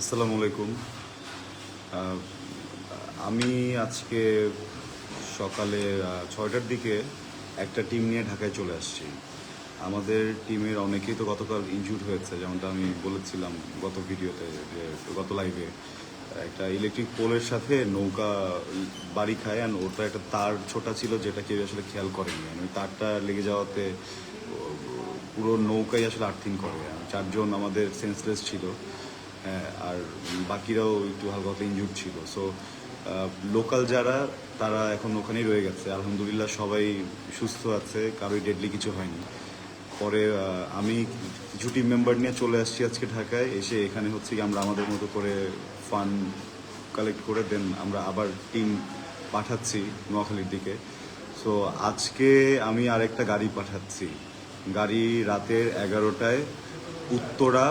আসসালামু আলাইকুম। আমি আজকে সকালে ছয়টার দিকে একটা টিম নিয়ে ঢাকায় চলে আসছি। আমাদের টিমের অনেকেই তো গতকাল ইনজুর্ড হয়েছে, যেমনটা আমি বলেছিলাম গত ভিডিওতে যে, গত লাইভে একটা ইলেকট্রিক পোলের সাথে নৌকা বাড়ি খায় আর ওটা একটা তার ছোটা ছিল যেটা কেউ আসলে খেয়াল করেনি। ওই তারটা লেগে যাওয়াতে পুরো নৌকাই আসলে আর্থিং করে। চারজন আমাদের সেন্সলেস ছিল। হ্যাঁ, আর বাকিরাও একটু হালকা ইনজুর ছিল। সো লোকাল যারা তারা এখন ওখানেই রয়ে গেছে। আলহামদুলিল্লাহ সবাই সুস্থ আছে কারোই ডেডলি কিছু হয়নি। পরে আমি কিছু টিম মেম্বার নিয়ে চলে আসছি আজকে ঢাকায়। এসে এখানে হচ্ছে কি আমরা আমাদের মতো করে ফান্ড কালেক্ট করে দেন আমরা আবার টিম পাঠাচ্ছি নোয়াখালীর দিকে। সো আজকে আমি আরেকটা গাড়ি পাঠাচ্ছি। গাড়ি রাতের এগারোটায় উত্তরা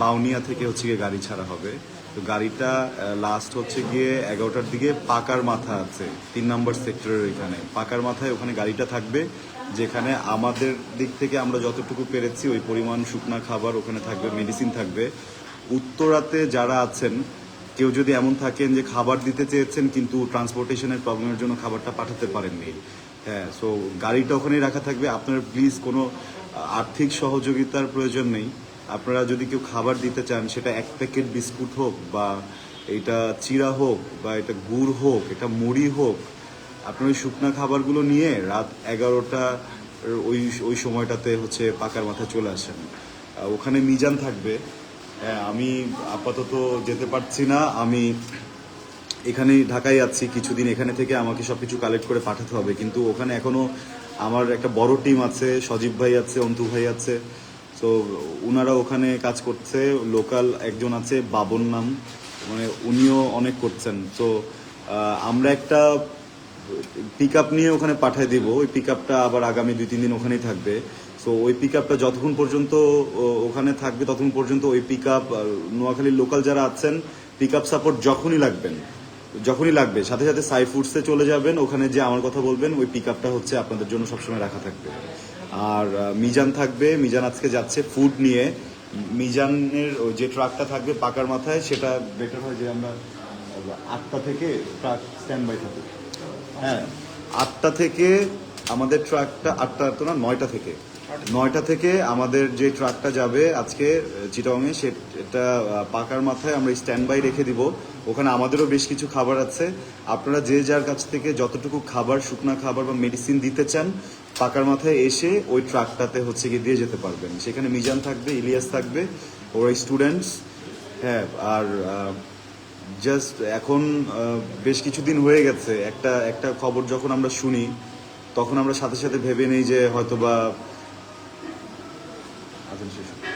বাউনিয়া থেকে হচ্ছে গিয়ে গাড়ি ছাড়া হবে। তো গাড়িটা লাস্ট হচ্ছে গিয়ে এগারোটার দিকে পাকার মাথা আছে, তিন নম্বর সেক্টরের ওইখানে। পাকার মাথায় ওখানে গাড়িটা থাকবে, যেখানে আমাদের দিক থেকে আমরা যতটুকু পেরেছি ওই পরিমাণ শুকনা খাবার ওখানে থাকবে মেডিসিন থাকবে। উত্তরাতে যারা আছেন, কেউ যদি এমন থাকেন যে খাবার দিতে চেয়েছেন কিন্তু ট্রান্সপোর্টেশনের প্রবলেমের জন্য খাবারটা পাঠাতে পারেননি। হ্যাঁ সো গাড়িটা ওখানেই রাখা থাকবে। আপনার প্লিজ কোনো আর্থিক সহযোগিতার প্রয়োজন নেই। আপনারা যদি কেউ খাবার দিতে চান, সেটা এক প্যাকেট বিস্কুট হোক বা এটা চিরা হোক বা এটা গুড় হোক, এটা মুড়ি হোক আপনার ওই শুকনা খাবারগুলো নিয়ে রাত এগারোটা, ওই ওই সময়টাতে হচ্ছে পাকার মাথায় চলে আসেন। ওখানে মিজান থাকবে। হ্যাঁ আমি আপাতত যেতে পারছি না। আমি এখানেই ঢাকায় আছি। কিছুদিন এখানে থেকে আমাকে সব কিছু কালেক্ট করে পাঠাতে হবে। কিন্তু ওখানে এখনও আমার একটা বড় টিম আছে, সজীব ভাই আছে, অন্তু ভাই আছে। তো ওনারা ওখানে কাজ করছে, লোকাল একজন আছে বাবন নাম মানে উনিও অনেক করছেন। তো আমরা একটা পিক আপ নিয়ে ওখানে পাঠিয়ে দিব, ওই পিক আপটা আবার আগামী দুই, তিন দিন ওখানেই থাকবে। তো ওই পিক আপটা যতক্ষণ পর্যন্ত ওখানে থাকবে, ততক্ষণ পর্যন্ত ওই পিক আপ নোয়াখালীর লোকাল যারা আছেন পিক আপ সাপোর্ট যখনই লাগবেন, যখনই লাগবে, সাথে সাথে সাই ফুডসে চলে যাবেন, ওখানে যে আমার কথা বলবেন, ওই পিক আপটা হচ্ছে আপনাদের জন্য সবসময় রাখা থাকবে। আর মিজান থাকবে, মিজান আজকে যাচ্ছে ফুড নিয়ে। মিজানের যে ট্রাকটা থাকবে পাকার মাথায়, সেটা বেটার হয় যে আমরা আটটা থেকে ট্রাক স্ট্যান্ড বাই থাকবে হ্যাঁ আটটা থেকে আমাদের ট্রাকটা আটটা তো না, নয়টা থেকে। নয়টা থেকে আমাদের যে ট্রাকটা যাবে আজকে চিটাংয়ে সেটা পাকার মাথায় আমরা স্ট্যান্ড বাই রেখে দিব। ওখানে আমাদেরও বেশ কিছু খাবার আছে। আপনারা যে যার কাছ থেকে যতটুকু খাবার, শুকনা খাবার বা মেডিসিন দিতে চান, পাকার মাথায় এসে ওই ট্রাকটাতে হচ্ছে গিয়ে দিয়ে যেতে পারবেন। সেখানে মিজান থাকবে, ইলিয়াস থাকবে, ওরা স্টুডেন্টস হ্যাঁ আর জাস্ট এখন বেশ কিছুদিন হয়ে গেছে। একটা একটা খবর যখন আমরা শুনি, তখন আমরা সাথে সাথে ভেবে নেই যে হয়তোবা আচ্ছা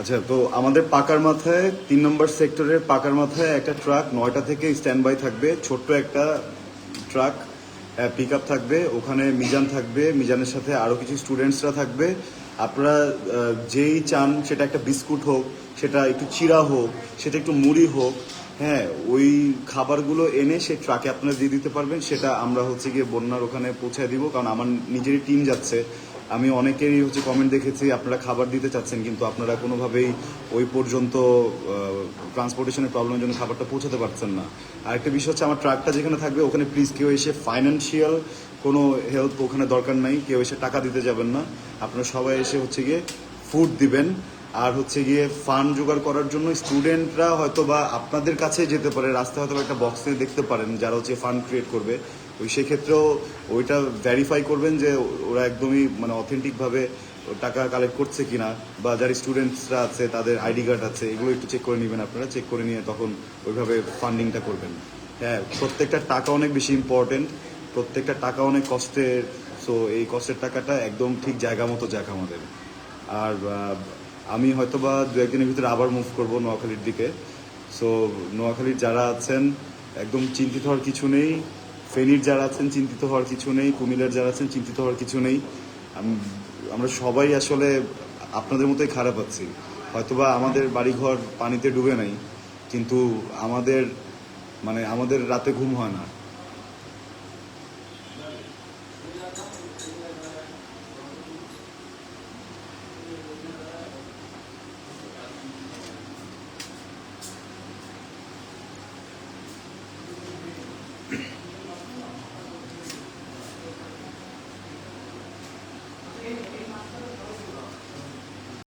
আচ্ছা তো আমাদের পাকার মাথায়, তিন নম্বর সেক্টরের পাকার মাথায় একটা ট্রাক, নয়টা থেকে স্ট্যান্ড বাই থাকবে, ছোট্ট একটা ট্রাক পিক আপ থাকবে, ওখানে মিজান থাকবে, মিজানের সাথে আরও কিছু স্টুডেন্টসরা থাকবে। আপনারা যেই চান সেটা একটা বিস্কুট হোক, সেটা একটু চিরা হোক, সেটা একটু মুড়ি হোক হ্যাঁ ওই খাবারগুলো এনে সেই ট্রাকে আপনারা দিয়ে দিতে পারবেন, সেটা আমরা হচ্ছে গিয়ে বন্যার ওখানে পৌঁছায় দিব, কারণ আমার নিজেরই টিম যাচ্ছে। আমি অনেকেরই হচ্ছে কমেন্ট দেখেছি, আপনারা খাবার দিতে চাচ্ছেন, কিন্তু আপনারা কোনোভাবেই ওই পর্যন্ত ট্রান্সপোর্টেশনের প্রবলেমের জন্য খাবারটা পৌঁছাতে পারছেন না। আরেকটা বিষয় হচ্ছে, আমার ট্রাকটা যেখানে থাকবে, ওখানে প্লিজ কেউ এসে ফাইন্যান্সিয়াল কোনো হেল্প ওখানে দরকার নাই, কেউ এসে টাকা দিতে যাবেন না। আপনারা সবাই এসে হচ্ছে গিয়ে ফুড দিবেন। আর হচ্ছে গিয়ে ফান্ড জোগাড় করার জন্য স্টুডেন্টরা হয়তো বা আপনাদের কাছে যেতে পারে, রাস্তায় হয়তো একটা বক্সে দেখতে পারেন যারা হচ্ছে ফান্ড ক্রিয়েট করবে। ওই সেক্ষেত্রেও ওইটা ভেরিফাই করবেন যে ওরা একদমই মানে অথেন্টিকভাবে টাকা কালেক্ট করছে কিনা বা যারা স্টুডেন্টসরা আছে, তাদের আইডি কার্ড আছে, এগুলো একটু চেক করে নেবেন আপনারা। চেক করে নিয়ে তখন ওইভাবে ফান্ডিংটা করবেন। হ্যাঁ প্রত্যেকটা টাকা অনেক বেশি ইম্পর্টেন্ট প্রত্যেকটা টাকা অনেক কষ্টের সো এই কষ্টের টাকাটা একদম ঠিক জায়গা মতো যাক আমাদের। আর আমি হয়তো বা দু একদিনের ভিতরে আবার মুভ করব নোয়াখালীর দিকে। সো নোয়াখালীর যারা আছেন, একদম চিন্তিত হওয়ার কিছু নেই। ফেনীর যারা আছেন, চিন্তিত হওয়ার কিছু নেই। কুমিল্লার যারা আছেন, চিন্তিত হওয়ার কিছু নেই। আমরা সবাই আসলে আপনাদের মতোই খারাপ আছি। হয়তোবা আমাদের বাড়িঘর পানিতে ডুবে নাই, কিন্তু আমাদের মানে আমাদের রাতে ঘুম হয় না।